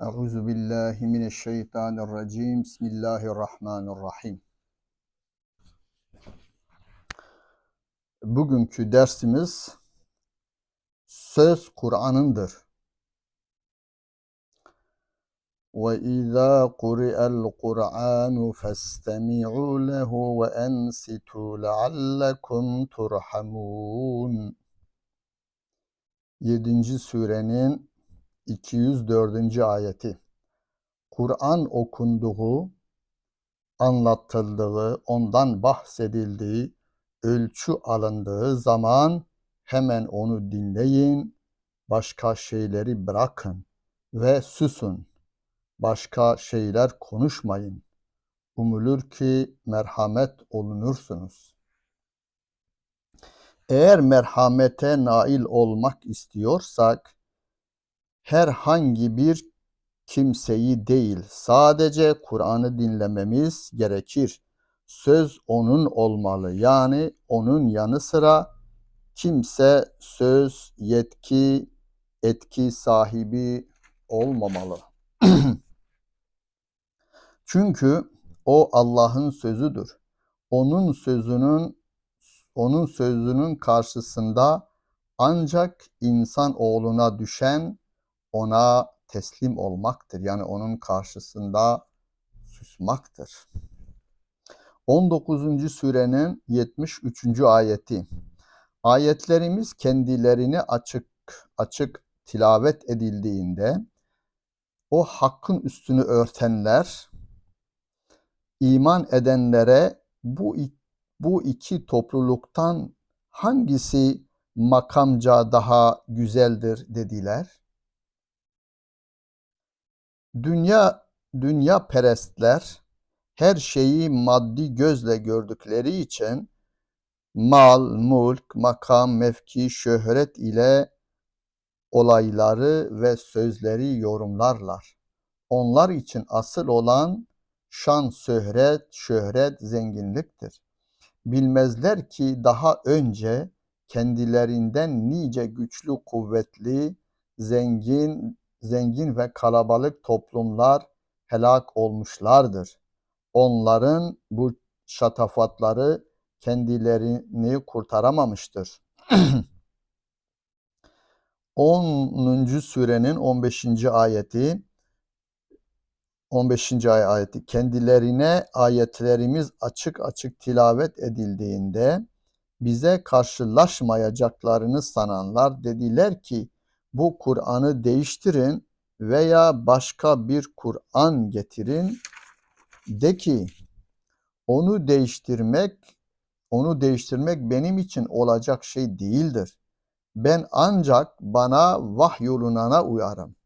Euzu billahi mineşşeytanirracim. Bismillahirrahmanirrahim. Bugünkü dersimiz söz Kur'an'ındır. Ve izâ kuri'el Kur'anu festemi'û lehu ve ensitû leallekum turhamun. 7. surenin 204. ayeti. Kur'an okunduğu, anlatıldığı, ondan bahsedildiği, ölçü alındığı zaman hemen onu dinleyin, başka şeyleri bırakın ve susun. Başka şeyler konuşmayın. Umulur ki merhamet olunursunuz. Eğer merhamete nail olmak istiyorsak, herhangi bir kimseyi değil, sadece Kur'an'ı dinlememiz gerekir. Söz onun olmalı. Yani onun yanı sıra kimse söz, yetki, etki sahibi olmamalı. Çünkü o Allah'ın sözüdür. Onun sözünün onun sözünün karşısında ancak insan oğluna düşen ona teslim olmaktır. Yani onun karşısında susmaktır. 19. surenin 73. ayeti. Ayetlerimiz kendilerini açık açık tilavet edildiğinde o hakkın üstünü örtenler iman edenlere bu bu iki topluluktan hangisi makamca daha güzeldir dediler. Dünya dünya perestler her şeyi maddi gözle gördükleri için mal, mülk, makam, mevki, şöhret ile olayları ve sözleri yorumlarlar. Onlar için asıl olan şan, şöhret, şöhret, zenginliktir. Bilmezler ki daha önce kendilerinden nice güçlü, kuvvetli, zengin, zengin ve kalabalık toplumlar helak olmuşlardır. Onların bu şatafatları kendilerini kurtaramamıştır. 10. surenin 15. ayeti 15. ay ayeti kendilerine ayetlerimiz açık açık tilavet edildiğinde bize karşılaşmayacaklarını sananlar dediler ki bu Kur'an'ı değiştirin veya başka bir Kur'an getirin de ki onu değiştirmek onu değiştirmek benim için olacak şey değildir. Ben ancak bana vahyolunana uyarım.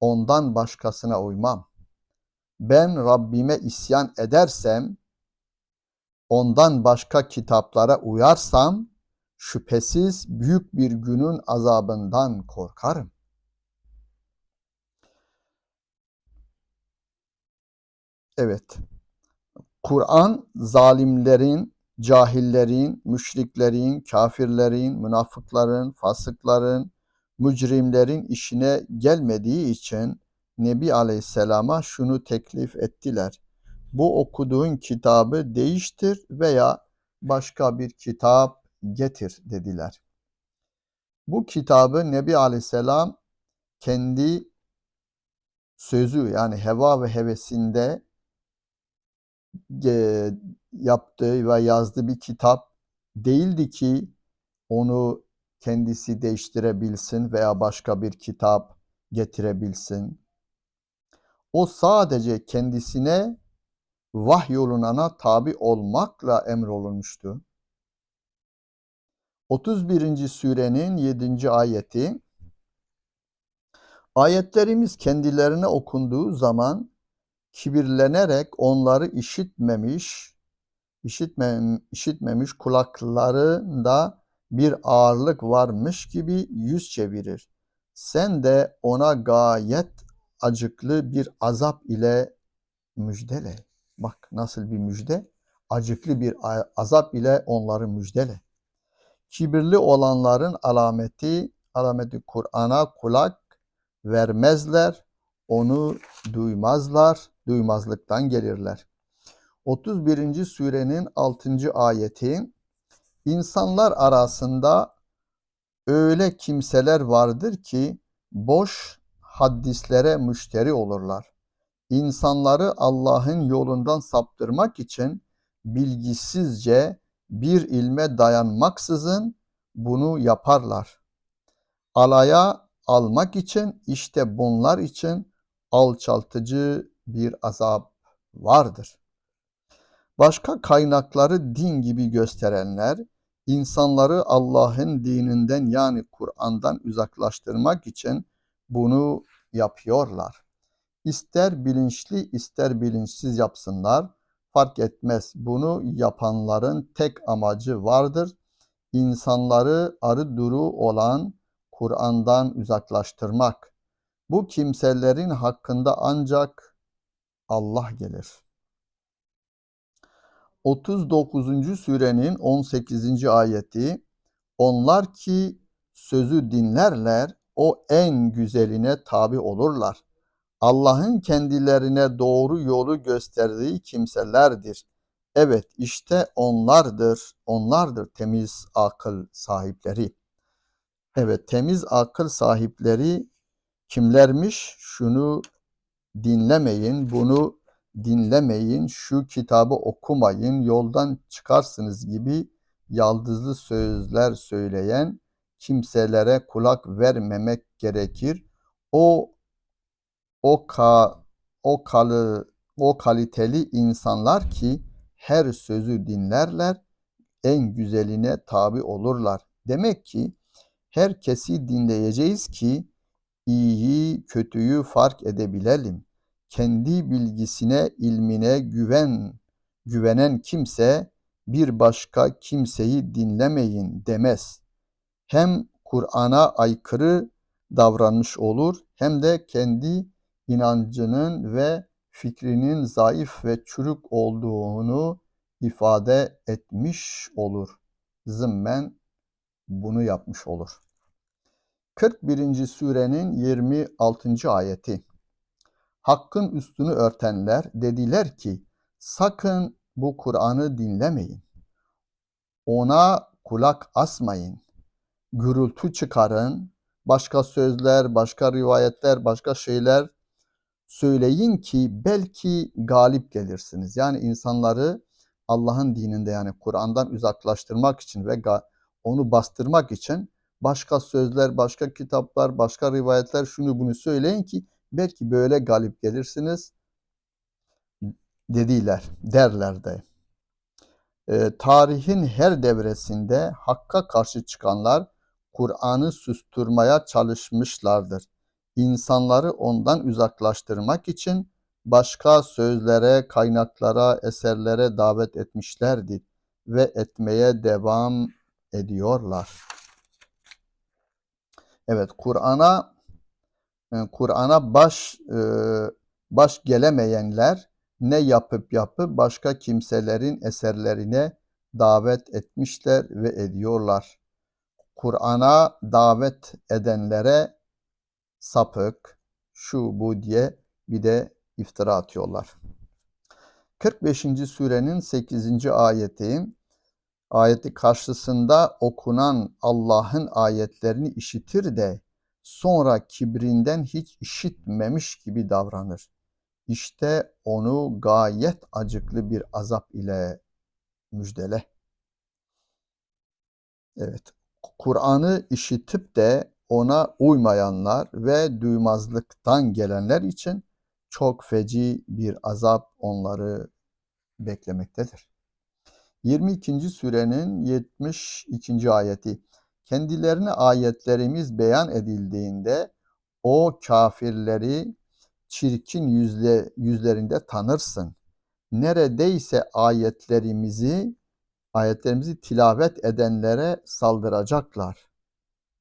Ondan başkasına uymam. Ben Rabbime isyan edersem, ondan başka kitaplara uyarsam, şüphesiz büyük bir günün azabından korkarım. Evet. Kur'an zalimlerin, cahillerin, müşriklerin, kafirlerin, münafıkların, fasıkların, mücrimlerin işine gelmediği için Nebi Aleyhisselam'a şunu teklif ettiler. Bu okuduğun kitabı değiştir veya başka bir kitap getir dediler. Bu kitabı Nebi Aleyhisselam kendi sözü yani heva ve hevesinde e, yaptığı ve yazdığı bir kitap değildi ki onu kendisi değiştirebilsin veya başka bir kitap getirebilsin. O sadece kendisine vahyolunana tabi olmakla emrolunmuştu. 31. surenin 7. ayeti Ayetlerimiz kendilerine okunduğu zaman kibirlenerek onları işitmemiş, işitmem, işitmemiş kulaklarında bir ağırlık varmış gibi yüz çevirir. Sen de ona gayet acıklı bir azap ile müjdele. Bak nasıl bir müjde? Acıklı bir azap ile onları müjdele. Kibirli olanların alameti, alameti Kur'an'a kulak vermezler. onu duymazlar, duymazlıktan gelirler. 31. surenin 6. ayeti İnsanlar arasında öyle kimseler vardır ki boş hadislere müşteri olurlar. İnsanları Allah'ın yolundan saptırmak için bilgisizce bir ilme dayanmaksızın bunu yaparlar. Alaya almak için işte bunlar için alçaltıcı bir azap vardır. Başka kaynakları din gibi gösterenler insanları Allah'ın dininden yani Kur'an'dan uzaklaştırmak için bunu yapıyorlar. İster bilinçli ister bilinçsiz yapsınlar fark etmez. Bunu yapanların tek amacı vardır. İnsanları arı duru olan Kur'an'dan uzaklaştırmak. Bu kimselerin hakkında ancak Allah gelir. 39. surenin 18. ayeti Onlar ki sözü dinlerler o en güzeline tabi olurlar. Allah'ın kendilerine doğru yolu gösterdiği kimselerdir. Evet işte onlardır, onlardır temiz akıl sahipleri. Evet temiz akıl sahipleri kimlermiş? Şunu dinlemeyin, bunu dinlemeyin, şu kitabı okumayın, yoldan çıkarsınız gibi yaldızlı sözler söyleyen kimselere kulak vermemek gerekir. O o ka o kalı o kaliteli insanlar ki her sözü dinlerler, en güzeline tabi olurlar. Demek ki herkesi dinleyeceğiz ki iyiyi, kötüyü fark edebilelim. Kendi bilgisine, ilmine güven güvenen kimse bir başka kimseyi dinlemeyin demez. Hem Kur'an'a aykırı davranmış olur hem de kendi inancının ve fikrinin zayıf ve çürük olduğunu ifade etmiş olur. Zımmen bunu yapmış olur. 41. surenin 26. ayeti. Hakkın üstünü örtenler dediler ki sakın bu Kur'an'ı dinlemeyin. Ona kulak asmayın. Gürültü çıkarın. Başka sözler, başka rivayetler, başka şeyler söyleyin ki belki galip gelirsiniz. Yani insanları Allah'ın dininde yani Kur'an'dan uzaklaştırmak için ve onu bastırmak için başka sözler, başka kitaplar, başka rivayetler şunu bunu söyleyin ki belki böyle galip gelirsiniz dediler, derler de. E, tarihin her devresinde hakka karşı çıkanlar Kur'an'ı susturmaya çalışmışlardır insanları ondan uzaklaştırmak için başka sözlere, kaynaklara, eserlere davet etmişlerdir ve etmeye devam ediyorlar. Evet, Kur'an'a e, Kur'an'a baş e, baş gelemeyenler ne yapıp yapıp başka kimselerin eserlerine davet etmişler ve ediyorlar. Kur'an'a davet edenlere sapık, şu bu diye bir de iftira atıyorlar. 45. surenin 8. ayeti ayeti karşısında okunan Allah'ın ayetlerini işitir de sonra kibrinden hiç işitmemiş gibi davranır. İşte onu gayet acıklı bir azap ile müjdele. Evet, Kur'an'ı işitip de ona uymayanlar ve duymazlıktan gelenler için çok feci bir azap onları beklemektedir. 22. surenin 72. ayeti Kendilerine ayetlerimiz beyan edildiğinde o kafirleri çirkin yüzle, yüzlerinde tanırsın. Neredeyse ayetlerimizi ayetlerimizi tilavet edenlere saldıracaklar.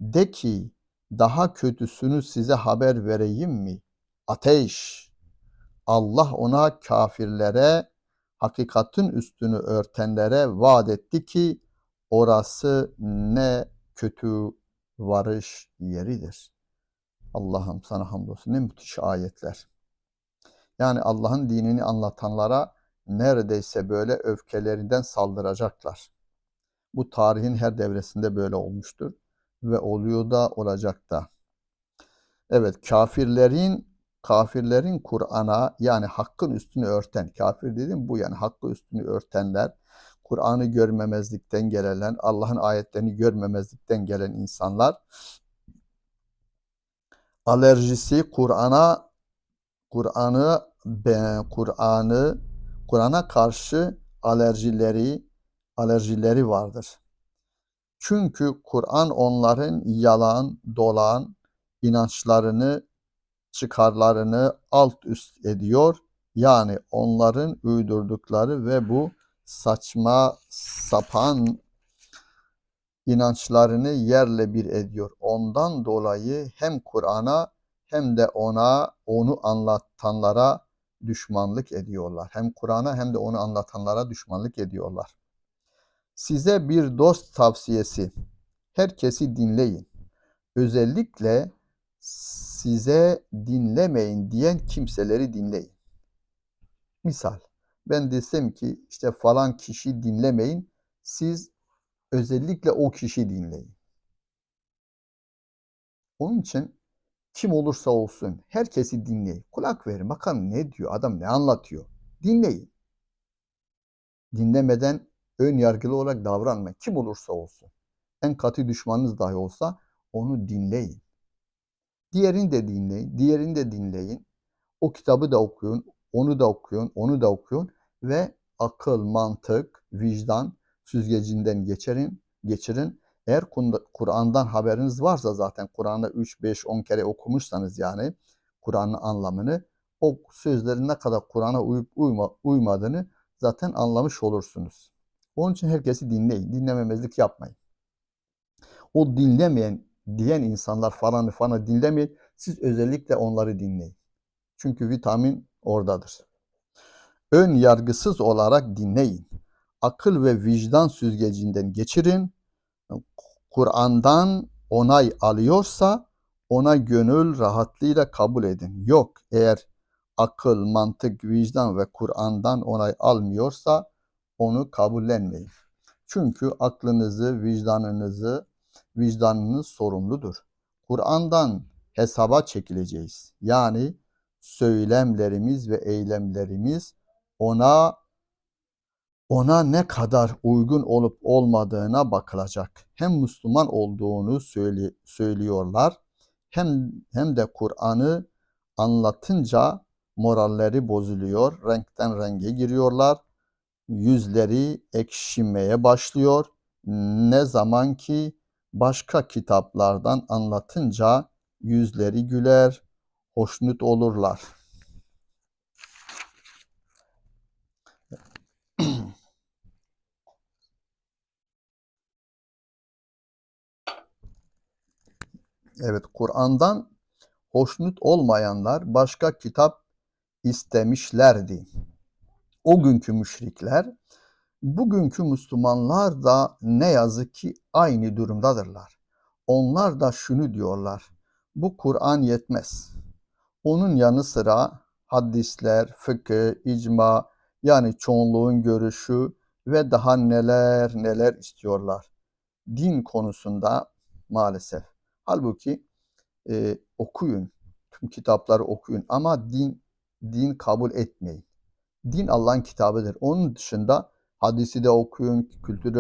De ki daha kötüsünü size haber vereyim mi? Ateş. Allah ona kafirlere, hakikatin üstünü örtenlere vaat etti ki orası ne kötü varış yeridir. Allah'ım sana hamdolsun. Ne müthiş ayetler. Yani Allah'ın dinini anlatanlara neredeyse böyle öfkelerinden saldıracaklar. Bu tarihin her devresinde böyle olmuştur ve oluyor da olacak da. Evet kafirlerin kafirlerin Kur'an'a yani hakkın üstünü örten kafir dedim bu yani hakkı üstünü örtenler Kur'an'ı görmemezlikten gelen Allah'ın ayetlerini görmemezlikten gelen insanlar alerjisi Kur'an'a Kur'an'ı Kur'an'ı Kur'an'a karşı alerjileri alerjileri vardır. Çünkü Kur'an onların yalan, dolan inançlarını, çıkarlarını alt üst ediyor. Yani onların uydurdukları ve bu saçma sapan inançlarını yerle bir ediyor. Ondan dolayı hem Kur'an'a hem de ona onu anlatanlara düşmanlık ediyorlar. Hem Kur'an'a hem de onu anlatanlara düşmanlık ediyorlar. Size bir dost tavsiyesi. Herkesi dinleyin. Özellikle size dinlemeyin diyen kimseleri dinleyin. Misal ben desem ki işte falan kişi dinlemeyin. Siz özellikle o kişi dinleyin. Onun için kim olursa olsun herkesi dinleyin. Kulak verin. Bakın ne diyor adam ne anlatıyor. Dinleyin. Dinlemeden ön yargılı olarak davranmayın. Kim olursa olsun. En katı düşmanınız dahi olsa onu dinleyin. Diğerini de dinleyin. Diğerini de dinleyin. O kitabı da okuyun. Onu da okuyun. Onu da okuyun. Ve akıl, mantık, vicdan süzgecinden geçirin. geçirin. Eğer Kur'an'dan haberiniz varsa zaten Kur'an'ı 3, 5, 10 kere okumuşsanız yani Kur'an'ın anlamını o sözlerin ne kadar Kur'an'a uyup uyma, uymadığını zaten anlamış olursunuz. Onun için herkesi dinleyin. Dinlememezlik yapmayın. O dinlemeyen diyen insanlar falanı falan dinlemeyin. Siz özellikle onları dinleyin. Çünkü vitamin oradadır. Ön yargısız olarak dinleyin. Akıl ve vicdan süzgecinden geçirin. Kur'an'dan onay alıyorsa ona gönül rahatlığıyla kabul edin. Yok eğer akıl, mantık, vicdan ve Kur'an'dan onay almıyorsa onu kabullenmeyin. Çünkü aklınızı, vicdanınızı, vicdanınız sorumludur. Kur'an'dan hesaba çekileceğiz. Yani söylemlerimiz ve eylemlerimiz ona ona ne kadar uygun olup olmadığına bakılacak. Hem Müslüman olduğunu söyle, söylüyorlar hem hem de Kur'an'ı anlatınca moralleri bozuluyor, renkten renge giriyorlar yüzleri ekşimeye başlıyor. Ne zaman ki başka kitaplardan anlatınca yüzleri güler, hoşnut olurlar. Evet, Kur'an'dan hoşnut olmayanlar başka kitap istemişlerdi o günkü müşrikler, bugünkü Müslümanlar da ne yazık ki aynı durumdadırlar. Onlar da şunu diyorlar, bu Kur'an yetmez. Onun yanı sıra hadisler, fıkıh, icma yani çoğunluğun görüşü ve daha neler neler istiyorlar. Din konusunda maalesef. Halbuki e, okuyun, tüm kitapları okuyun ama din din kabul etmeyin. Din Allah'ın kitabıdır. Onun dışında hadisi de okuyun, kültürü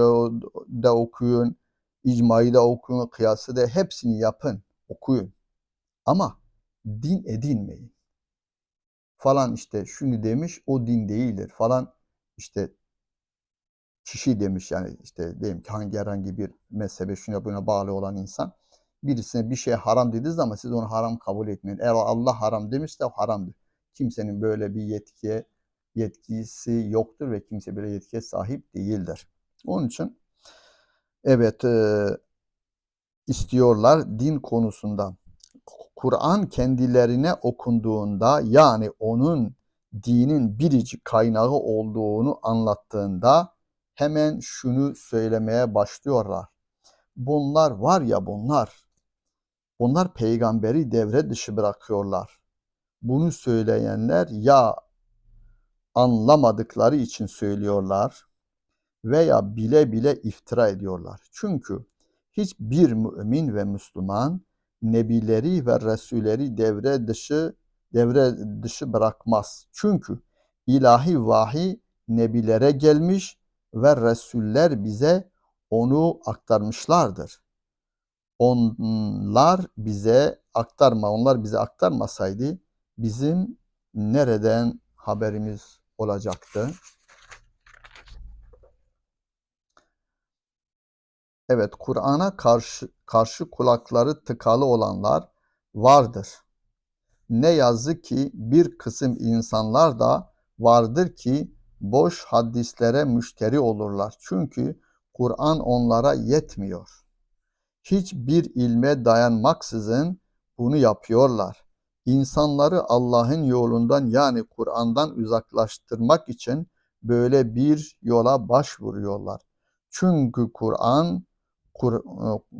de okuyun, icmayı da okuyun, kıyası da hepsini yapın, okuyun. Ama din edinmeyin. Falan işte şunu demiş, o din değildir. Falan işte kişi demiş yani işte diyelim ki hangi herhangi bir mezhebe şuna buna bağlı olan insan birisine bir şey haram dediği zaman siz onu haram kabul etmeyin. Eğer Allah haram demişse o haramdır. Kimsenin böyle bir yetkiye yetkisi yoktur ve kimse böyle yetkiye sahip değildir. Onun için evet e, istiyorlar din konusunda. Kur'an kendilerine okunduğunda yani onun dinin biricik kaynağı olduğunu anlattığında hemen şunu söylemeye başlıyorlar. Bunlar var ya bunlar Onlar peygamberi devre dışı bırakıyorlar. Bunu söyleyenler ya anlamadıkları için söylüyorlar veya bile bile iftira ediyorlar. Çünkü hiçbir mümin ve Müslüman nebileri ve resulleri devre dışı devre dışı bırakmaz. Çünkü ilahi vahiy nebilere gelmiş ve resuller bize onu aktarmışlardır. Onlar bize aktarma, onlar bize aktarmasaydı bizim nereden haberimiz olacaktı? Evet, Kur'an'a karşı karşı kulakları tıkalı olanlar vardır. Ne yazık ki bir kısım insanlar da vardır ki boş hadislere müşteri olurlar. Çünkü Kur'an onlara yetmiyor. Hiçbir ilme dayanmaksızın bunu yapıyorlar. İnsanları Allah'ın yolundan yani Kur'an'dan uzaklaştırmak için böyle bir yola başvuruyorlar. Çünkü Kur'an Kur,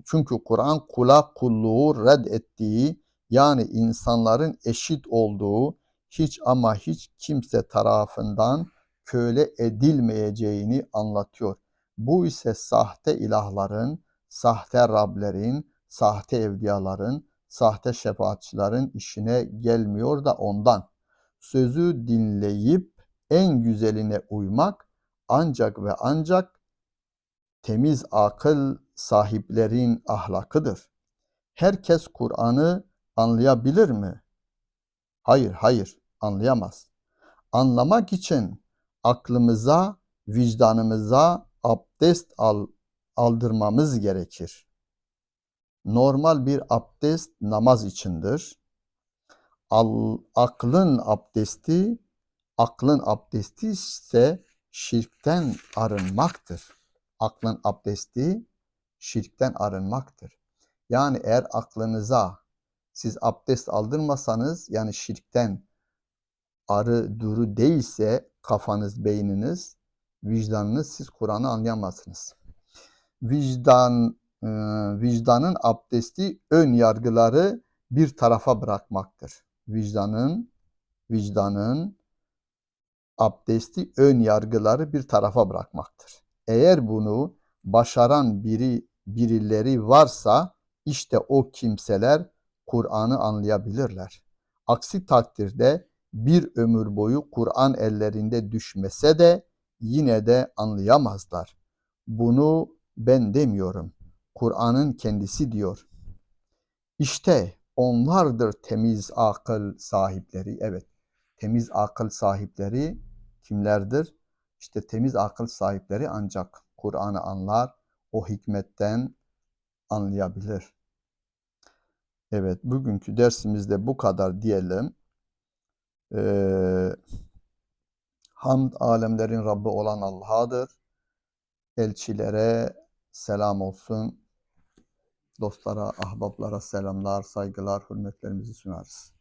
çünkü Kur'an kula kulluğu red ettiği yani insanların eşit olduğu hiç ama hiç kimse tarafından köle edilmeyeceğini anlatıyor. Bu ise sahte ilahların, sahte Rablerin, sahte evliyaların, sahte şefaatçilerin işine gelmiyor da ondan. Sözü dinleyip en güzeline uymak ancak ve ancak temiz akıl sahiplerin ahlakıdır. Herkes Kur'an'ı anlayabilir mi? Hayır, hayır, anlayamaz. Anlamak için aklımıza, vicdanımıza abdest al, aldırmamız gerekir. Normal bir abdest namaz içindir. Al, aklın abdesti, aklın abdesti ise şirkten arınmaktır. Aklın abdesti şirkten arınmaktır. Yani eğer aklınıza siz abdest aldırmasanız yani şirkten arı duru değilse kafanız, beyniniz, vicdanınız siz Kur'an'ı anlayamazsınız. Vicdan e, vicdanın abdesti ön yargıları bir tarafa bırakmaktır. Vicdanın vicdanın abdesti ön yargıları bir tarafa bırakmaktır. Eğer bunu başaran biri birileri varsa işte o kimseler Kur'an'ı anlayabilirler. Aksi takdirde bir ömür boyu Kur'an ellerinde düşmese de yine de anlayamazlar. Bunu ben demiyorum. Kur'an'ın kendisi diyor. İşte onlardır temiz akıl sahipleri. Evet, temiz akıl sahipleri kimlerdir? İşte temiz akıl sahipleri ancak Kur'an'ı anlar, o hikmetten anlayabilir. Evet, bugünkü dersimizde bu kadar diyelim. Ee, hamd alemlerin Rabbi olan Allah'adır. Elçilere selam olsun. Dostlara, ahbaplara selamlar, saygılar, hürmetlerimizi sunarız.